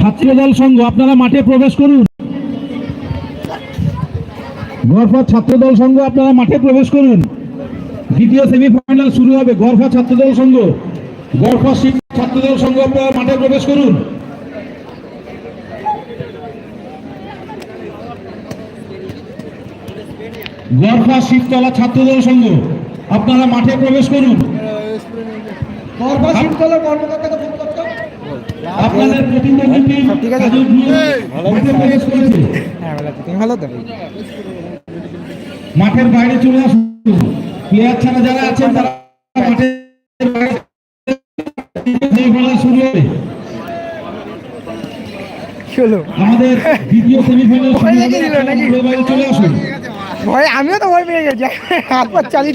ছাত্রদল সংঘ, আপনারা মাঠে প্রবেশ করুন। গড়ফা ছাত্রদল সংঘ, আপনারা মাঠে প্রবেশ করুন। দ্বিতীয় সেমিফাইনাল শুরু হবে গড়ফা ছাত্রদল সংঘ। গড়ফা ছাত্রদল সংঘ, আপনারা মাঠে প্রবেশ করুন। গড়ফা শিবতলা ছাত্রদল সংঘ, আপনারা মাঠে প্রবেশ করুন। গর্ভা শীতকালে কর্মকর্তাকে ফোন করতো আপনাদের প্রতিদ্বন্দ্বী টিম ঠিক আছে? হ্যাঁ ভালো তো? মাঠের বাইরে চলে আসুন। প্লেয়ার ছাড়া যারা আছেন তারা মাঠের বাইরে শুরু হবে। আমাদের দ্বিতীয় সেমিফাইনাল চলে আসুন। ভয় আমিও তো ভয় পেয়ে গেছি। হাত পা চালিয়ে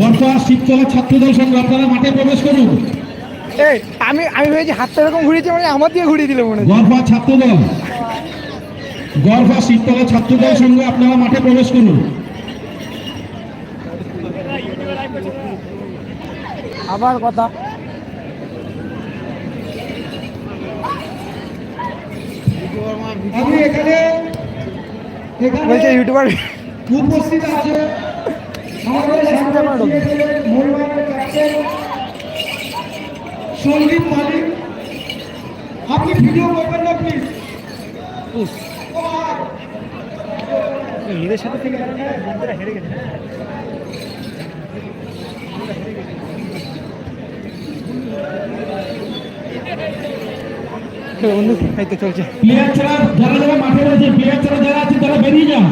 বর্ষা শিবতলা ছাত্রদল সংঘ আপনারা মাঠে প্রবেশ করুন। এই আমি আমি ভেবেছি হাতটা এরকম ঘুরিয়েছে মানে আমার দিয়ে ঘুরিয়ে দিল মনে গর্ভা ছাত্রদল। গর্ভা শিবতলা ছাত্রদল সংঘ আপনারা মাঠে প্রবেশ করুন। আবার কথা। আমি এখানে এখানে ইউটিউবার উপস্থিত আছে আমাদের সাংবাদিক মোহনবাগানের ক্যাপ্টেন সন্দীপ মালিক চলছে প্লেয়ার ছাড়া যারা যারা মাঠে রয়েছে প্লেয়ার ছাড়া যারা আছে তারা বেরিয়ে যান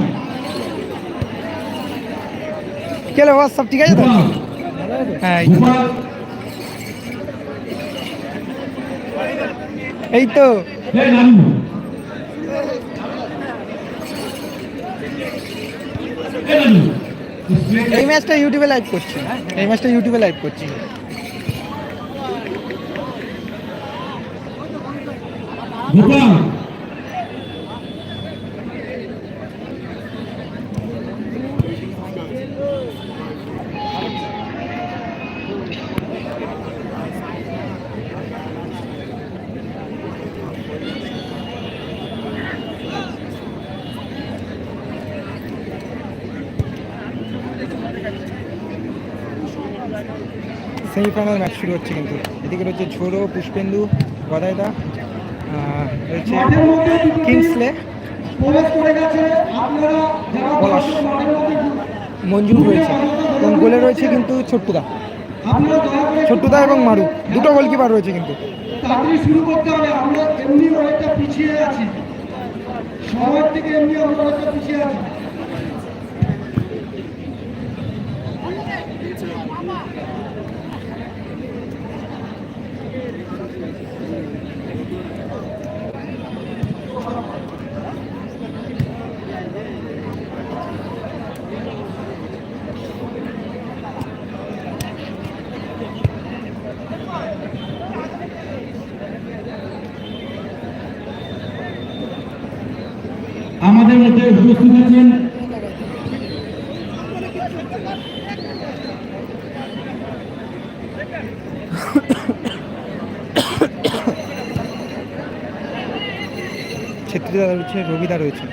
কেলো বস সব ঠিক আছে তো? হ্যাঁ এই তো। এই ম্যাচটা ইউটিউবে লাইভ করছি। এই ম্যাচটা ইউটিউবে লাইভ করছি। গোপাল ম্যাচ শুরু হচ্ছে কিন্তু। এদিকে রয়েছে ঝোড়ো পুষ্পেন্দু গদাইদা আহ, রয়েছে কিংসলে মঞ্জুর রয়েছে এবং গোলে রয়েছে কিন্তু ছোট্টুদা। ছোট্টুদা এবং মারু দুটো গোলকিপার রয়েছে কিন্তু। পিছিয়ে আছি। থেকে এমনি আমরা পিছিয়ে আছি আমাদের মধ্যে উপস্থিত আছেন ছেত্রীদা রয়েছে। রবিদা রয়েছে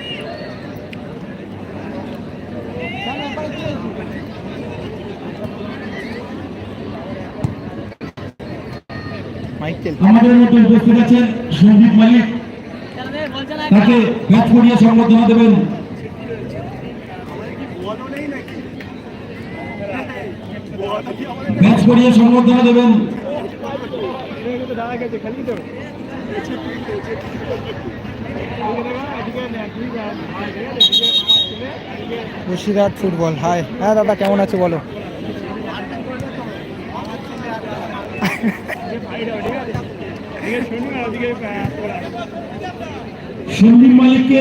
আমাদের মধ্যে উপস্থিত আছেন মালিক। তাকে করিয়ে দেবেন ম্যাচ করিয়ে সংবর্ধনা দেবেন। বসিরহাট ফুটবল। হাই। হ্যাঁ দাদা কেমন আছো বলো? সন্দীপ মালিককে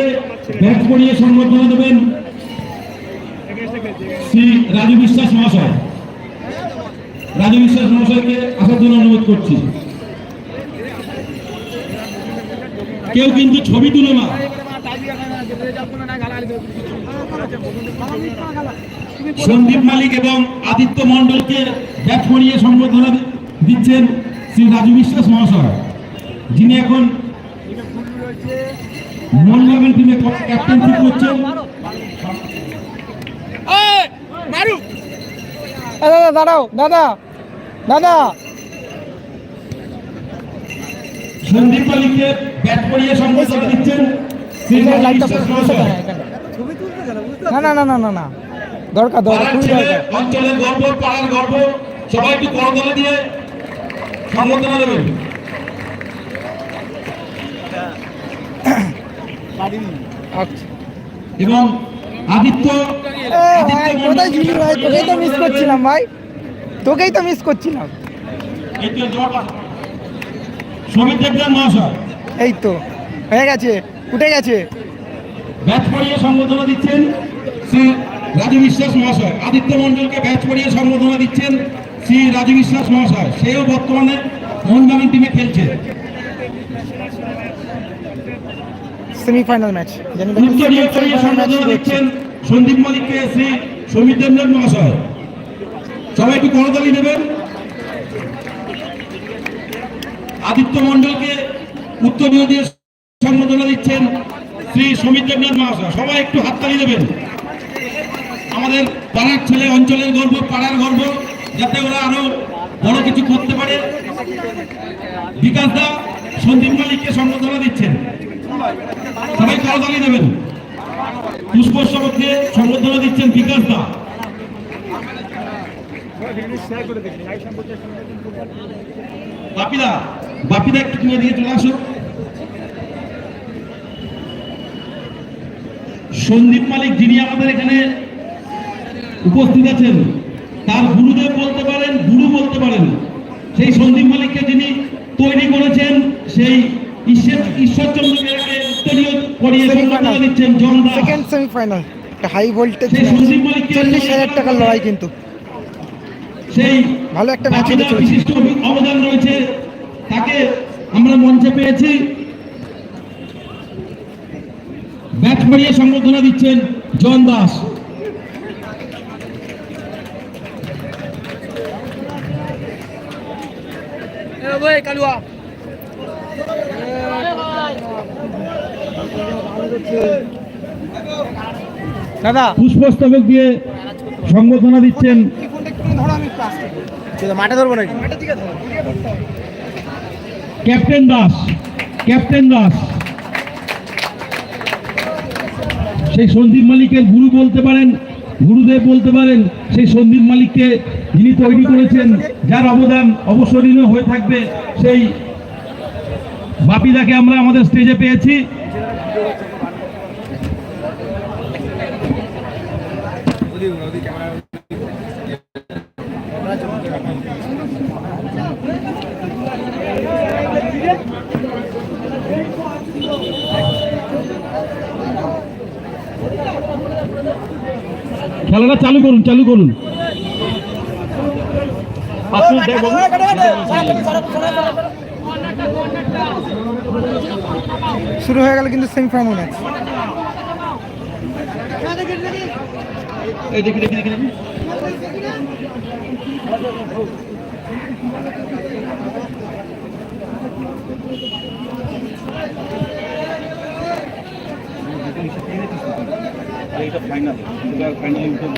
ব্যাট করিয়ে সংবর্ধনা দেবেন। শ্রী রাজু বিশ্বাস মহাশয়। রাজু বিশ্বাস মহাশয়কে আসার জন্য অনুরোধ করছি। কেউ কিন্তু ছবি তুলো না। সন্দীপ মালিক এবং আদিত্য মণ্ডলকে ব্যাট করিয়ে সংবর্ধনা দিচ্ছেন শ্রী রাজু বিশ্বাস মহাশয়, যিনি এখন মনগামের টিমে ক্যাপ্টেন্সি করছেন। দাদা, দাঁড়াও, দাদা। দাদা। সন্দীপ ব্যাট করিয়ে দিচ্ছেন না না না না না না। দরকার দরকার খুবই দরকার। অঞ্চলের গর্ব পাড়ার গর্ব। সবাই একটু করতলে দিয়ে সম্বোধনা দেবেন। আচ্ছা। এবং আদিত্য ভাই কোথায় ছিলি ভাই? তোকে তো মিস করছিলাম ভাই। তোকেই তো মিস করছিলাম। এই তো হয়ে গেছে উঠে গেছে। ব্যাচ পড়িয়ে সম্বোধনা দিচ্ছেন শ্রী রাজু বিশ্বাস মহাশয়। আদিত্য ব্যাচ পড়িয়ে সম্বোধনা দিচ্ছেন শ্রী রাজু বিশ্বাস মহাশয়। সেও বর্তমানে মোহনবাগান টিমে খেলছে। সেমিফাইনাল ম্যাচ সন্দীপ মালিককে শ্রী সমীর দেবনাথ মহাশয়। সবাই একটু করতালি দেবেন। আদিত্য মন্ডলকে উত্তরীয় দিয়ে সম্বোধনা দিচ্ছেন শ্রী সমীর দেবনাথ মহাশয়। সবাই একটু হাততালি দেবেন। আমাদের পাড়ার ছেলে অঞ্চলের গর্ব, পাড়ার গর্ব, যাতে ওরা আরও বড় কিছু করতে পারে। বিকাশ দা, সন্দীপ মালিককে সম্বোধনা দিচ্ছেন। সবাই করতালি দেবেন। পুষ্পস্তবককে সম্বোধনা দিচ্ছেন বিকাশ দা। বাপিদা বাপিদা একটু তুমি দিয়ে চলে আসো। সন্দীপ মালিক যিনি আমাদের এখানে উপস্থিত আছেন তার গুরুদেব বলতে পারেন গুরু বলতে পারেন সেই সন্দীপ মালিককে যিনি তৈরি করেছেন সেই ঈশ্বর ঈশ্বরচন্দ্রকে উত্তরীয় করিয়ে সম্বোধনা দিচ্ছেন John Das second semifinal high voltage চল্লিশ হাজার টাকার লড়াই কিন্তু। সেই ভালো একটা ম্যাচ হতে চলেছে। বিশিষ্ট অবদান রয়েছে। তাকে আমরা মঞ্চে পেয়েছি। ব্যাট মারিয়ে সম্বোধনা দিচ্ছেন জন দাস। দাদা পুষ্পস্তবক দিয়ে সম্বোধনা দিচ্ছেন মাঠে ধরবো নাকি? Captain Das captain Das. সেই সন্দীপ মালিকের গুরু বলতে পারেন গুরুদেব বলতে পারেন সেই সন্দীপ মালিককে যিনি তৈরি করেছেন যার অবদান অবসরণীয় হয়ে থাকবে সেই বাপিদাকে আমরা আমাদের স্টেজে পেয়েছি। খেলাটা চালু করুন চালু করুন। শুরু হয়ে গেল কিন্তু সেমিফাইনাল ম্যাচ দেখি দেখি।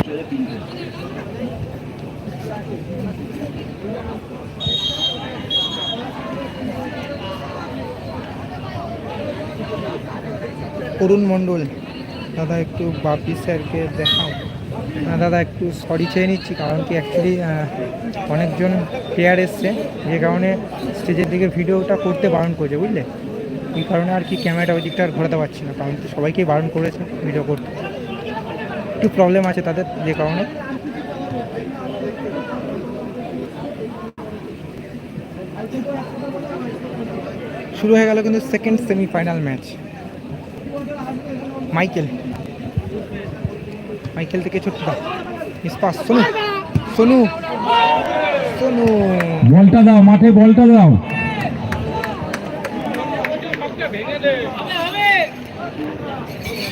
দেখি অরুণ মণ্ডল দাদা একটু বাপি স্যারকে দেখাও না দাদা, একটু সরি চেয়ে নিচ্ছি, কারণ কি অ্যাকচুয়ালি অনেকজন প্লেয়ার এসছে, যে কারণে স্টেজের দিকে ভিডিওটা করতে বারণ করেছে, বুঝলে? এই কারণে আর কি ক্যামেরাটা ওই দিকটা আর ঘোরাতে পারছি না, কারণ সবাইকেই বারণ করেছে ভিডিও করতে। একটু প্রবলেম আছে তাদের, যে কারণে। শুরু হয়ে গেল কিন্তু second semifinal match Michael Michael থেকে ছোট্ট ইস্পাস সোনু সোনু সোনু। বলটা দাও মাঠে বলটা দাও।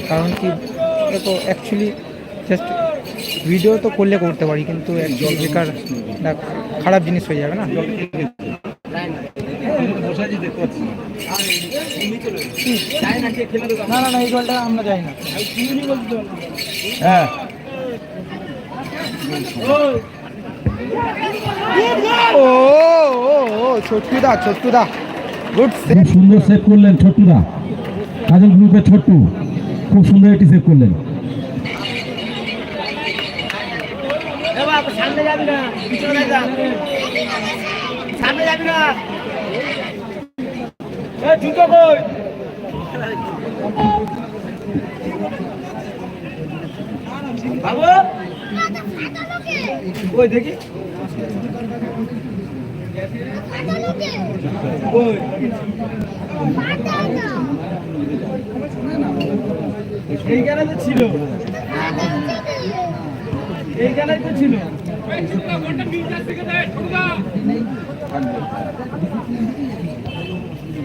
কারণ কি তো অ্যাকচুয়ালি জাস্ট ভিডিও তো করলে করতে পারি কিন্তু একজন বেকার খারাপ জিনিস হয়ে যাবে না? না। না না এই গোলটা আমরা যাই না। হ্যাঁ। ও ও ছোট্টুদা ছোট্টুদা। গুড সেভ সুন্দর সেভ করলেন ছোট্টুদা। কাজল গ্রুপের ছোট্টু। খুব সুন্দর একটি সেভ করলেন। সামনে যাবি না। সামনে যাবি না। জুতো কই? বাবু? ওই দেখি? ওই এইখানে তো ছিল। এইখানে তো ছিল।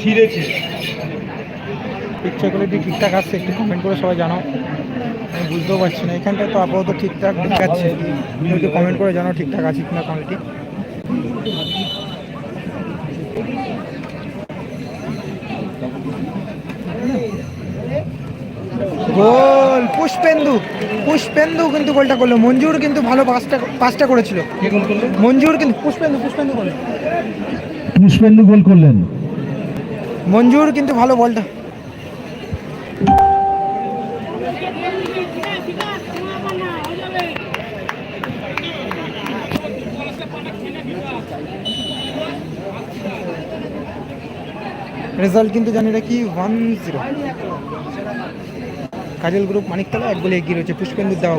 ছিঁড়েছে পিকচার কোয়ালিটি ঠিকঠাক আসছে একটু কমেন্ট করে সবাই জানাও। আমি বুঝতেও পারছি না। এখানটা তো আপাতত ঠিকঠাক দেখাচ্ছে। তুমি একটু কমেন্ট করে জানাও ঠিকঠাক আছে কিনা কোয়ালিটি গোল! পুষ্পেন্দু। পুষ্পেন্দু কিন্তু গোলটা করল। মঞ্জুর কিন্তু ভালো পাঁচটা পাঁচটা করেছিল। মঞ্জুর কিন্তু পুষ্পেন্দু পুষ্পেন্দু গোল। পুষ্পেন্দু গোল করলেন। মঞ্জুর কিন্তু ভালো বলটা। রেজাল্ট কিন্তু জানি কি one zero Kajal group Maniktala এক বলে এগিয়ে রয়েছে পুষ্পেন্দুর দেওয়া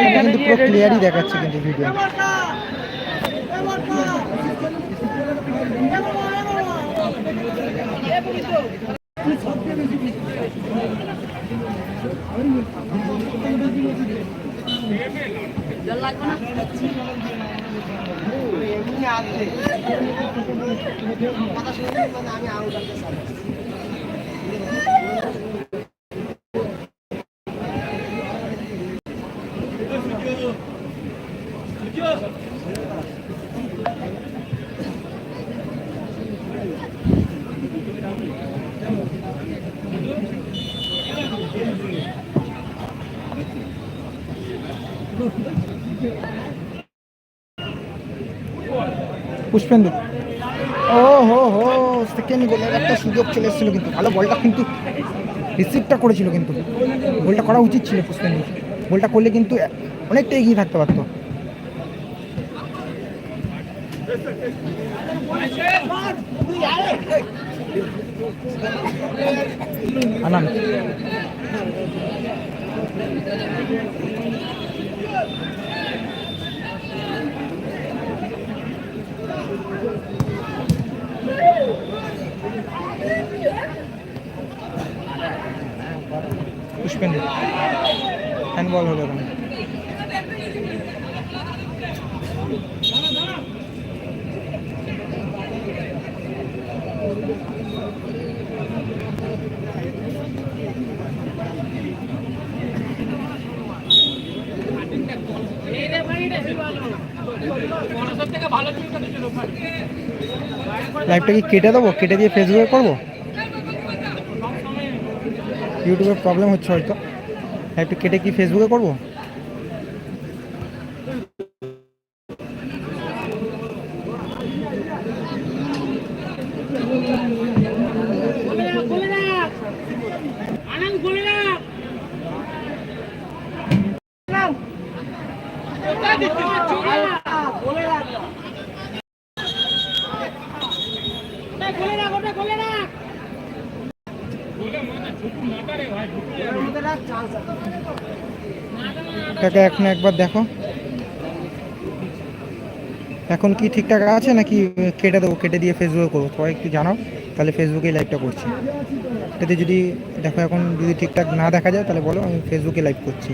এটা কিন্তু পুরো ক্লিয়ারই দেখাচ্ছে কিন্তু ভিডিও পুষ্পেন্দু ও হো হো সেকেন্ড গোলের একটা সুযোগ চলে এসেছিল কিন্তু। ভালো বলটা কিন্তু রিসিভটা করেছিল কিন্তু। গোলটা করা উচিত ছিল পুষ্পেন্দু গোলটা করলে কিন্তু অনেকটা এগিয়ে থাকতে পারতো। আনন্দ পুষ্পেন্দু হ্যান্ডবল হলো এখানে। লাইভটা কি কেটে দেবো? কেটে দিয়ে ফেসবুকে করব? ইউটিউবের প্রবলেম হচ্ছে হয়তো। লাইভটা কেটে কি ফেসবুকে করব? কাকা এখন একবার দেখো। এখন কি ঠিকঠাক আছে নাকি কেটে দেবো? কেটে দিয়ে ফেসবুকে করব। সবাই একটু জানাও, তাহলে ফেসবুকে লাইভটা করছি। এটাতে যদি দেখো এখন যদি ঠিকঠাক না দেখা যায়, তাহলে বলো, আমি ফেসবুকে লাইভ করছি।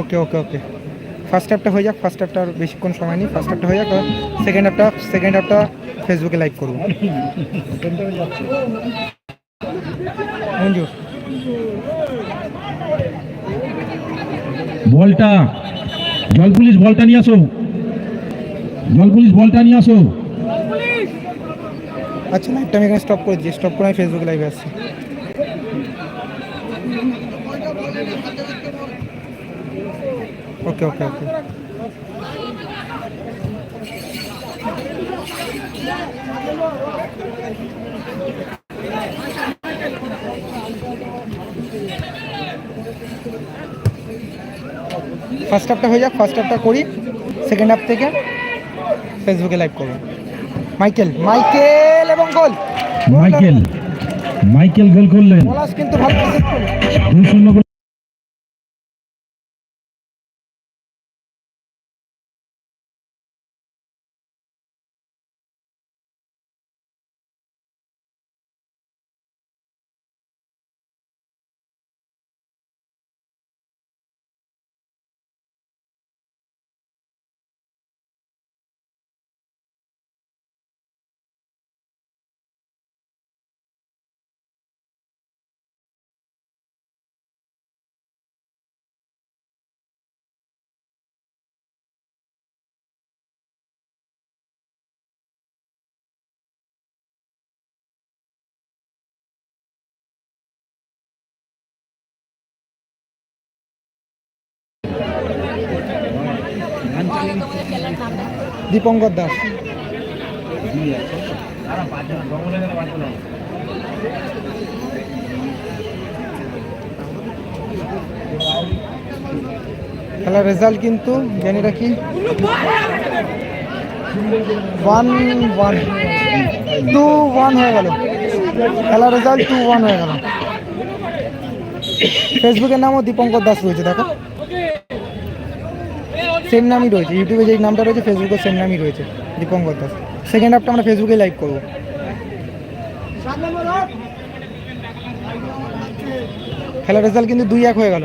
ওকে ওকে ওকে ফার্স্ট অ্যাপটা হয়ে যাক ফার্স্ট অ্যাপটা আর বেশিক্ষণ সময় নেই ফার্স্ট অ্যাপটা হয়ে যাক সেকেন্ড অ্যাপটা সেকেন্ড অ্যাপটা ফেসবুকে লাইভ করব। মঞ্জুর বলটা জল পুলিশ বলটা নিয়ে আসো। জল পুলিশ বলটা নিয়ে আসো। আচ্ছা লাইভটা আমি এখানে স্টপ করে দিচ্ছি স্টপ করে আমি ফেসবুকে লাইভে আসছি ওকে ওকে ওকে ফার্স্ট হাফটা হয়ে যাক ফার্স্ট হাফটা করি। সেকেন্ড হাফ থেকে ফেসবুকে লাইভ করব। মাইকেল মাইকেল এবং গোল। মাইকেল মাইকেল গোল করলেন। কিন্তু ভালো দীপঙ্কর দাস। খেলার রেজাল্ট কিন্তু, জানি রাখি ওয়ান ওয়ান টু ওয়ান হয়ে গেল। খেলার রেজাল্ট টু ওয়ান হয়ে গেল। ফেসবুকের নামও দীপঙ্কর দাস রয়েছে, দেখো। সেম নামই রয়েছে ইউটিউবে যেই নামটা রয়েছে ফেসবুকে সেম নামই রয়েছে, দীপঙ্কর দাস সেকেন্ড হাফটা আমরা ফেসবুকে লাইভ করব খেলার রেজাল্ট কিন্তু দুই এক হয়ে গেল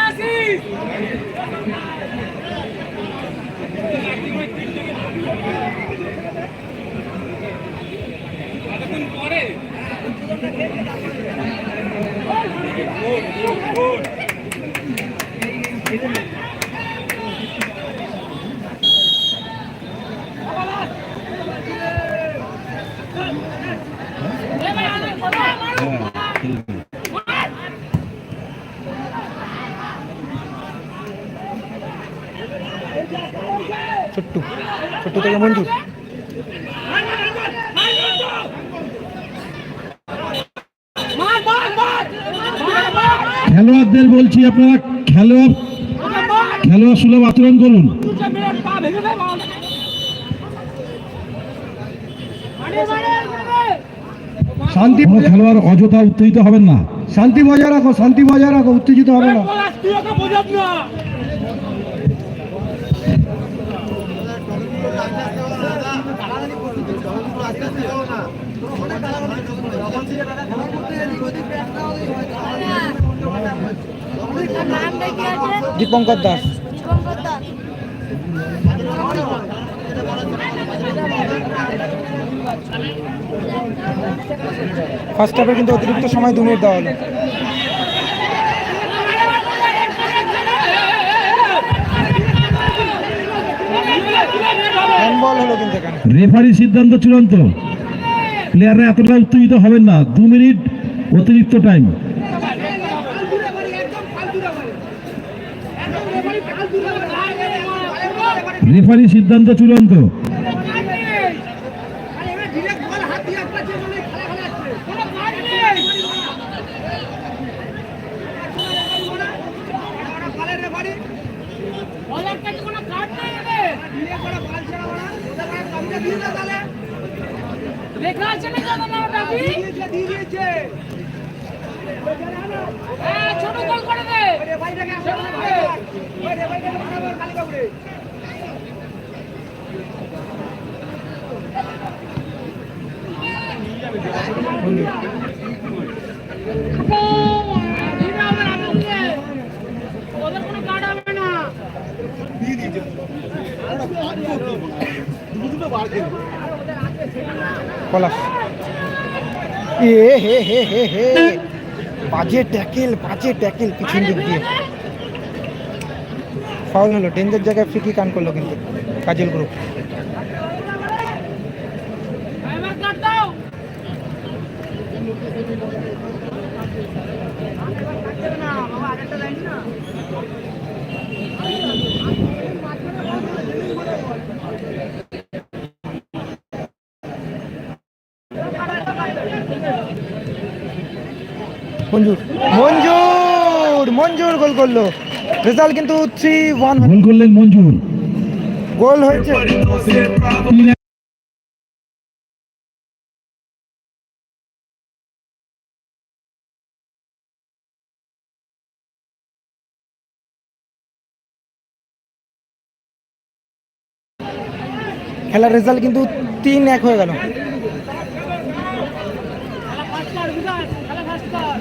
আসিস খেলোয়াড়দের বলছি আপনারা, খেলোয়াড় খেলোয়াড় সুলভ আচরণ করুন। শান্তি খেলোয়াড় অযথা উত্তেজিত হবেন না। শান্তি বজায় রাখো, শান্তি বজায় রাখো, উত্তেজিত হবে না নামটা কি আছে দীপঙ্কর দাস। ফার্স্ট হাফে কিন্তু অতিরিক্ত সময় দু মিনিট দেওয়া হলো হ্যান্ডবল হলো কিন্তু এখানে রেফারি সিদ্ধান্ত চূড়ান্ত। প্লেয়াররা এতটা উত্তেজিত হবেন না। দু মিনিট অতিরিক্ত টাইম রেফারি সিদ্ধান্ত চূড়ান্ত লেখা আছে না জানো না ওটা কি হ্যাঁ, ছোট গোল করে দে পলাশ এ, হে হে হে হে। বাজে ট্যাকেল বাজে ট্যাকেল পিছন দিক দিয়ে। ফাউল হলো। ডেঞ্জার জায়গায় ফ্রিকি কান করল কিন্তু। কাজল গ্রুপ মঞ্জুর। মঞ্জুর মঞ্জুর গোল করল। রেজাল্ট কিন্তু থ্রি ওয়ান গোল করলেন মঞ্জুর। গোল হয়েছে। খেলার রেজাল্ট কিন্তু তিন এক হয়ে গেল খেলা ফার্স্ট কর বিকাশ খেলা ফার্স্ট কর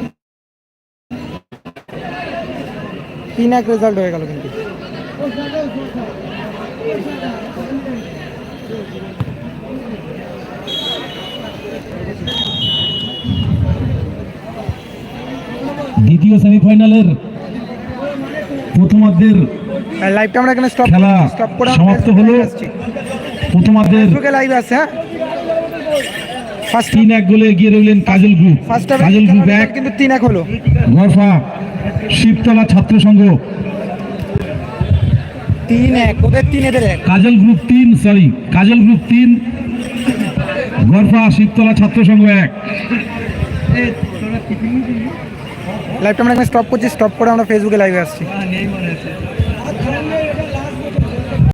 তিন এক রেজাল্ট হয়ে গেল কিন্তু। দ্বিতীয় সেমিফাইনালের প্রথমার্ধের লাইভটা আমরা এখানে স্টপ খেলা স্টপ করে সমাপ্ত হলো। প্রথমার্ধের লাইভ আছে হ্যাঁ? ফার্স্ট তিন এক গোলে এগিয়ে রইলেন কাজল গ্রুপ কাজল গ্রুপ এক। কিন্তু তিন এক হলো। গরফা শিবতলা ছাত্র সংঘ। তিন এক ওদের তিন এদের এক। কাজল গ্রুপ তিন সরি কাজল গ্রুপ তিন গরফা শিবতলা ছাত্র সংঘ এক। লাইভটা আমরা স্টপ করছি স্টপ করে আমরা ফেসবুকে লাইভে আসছি।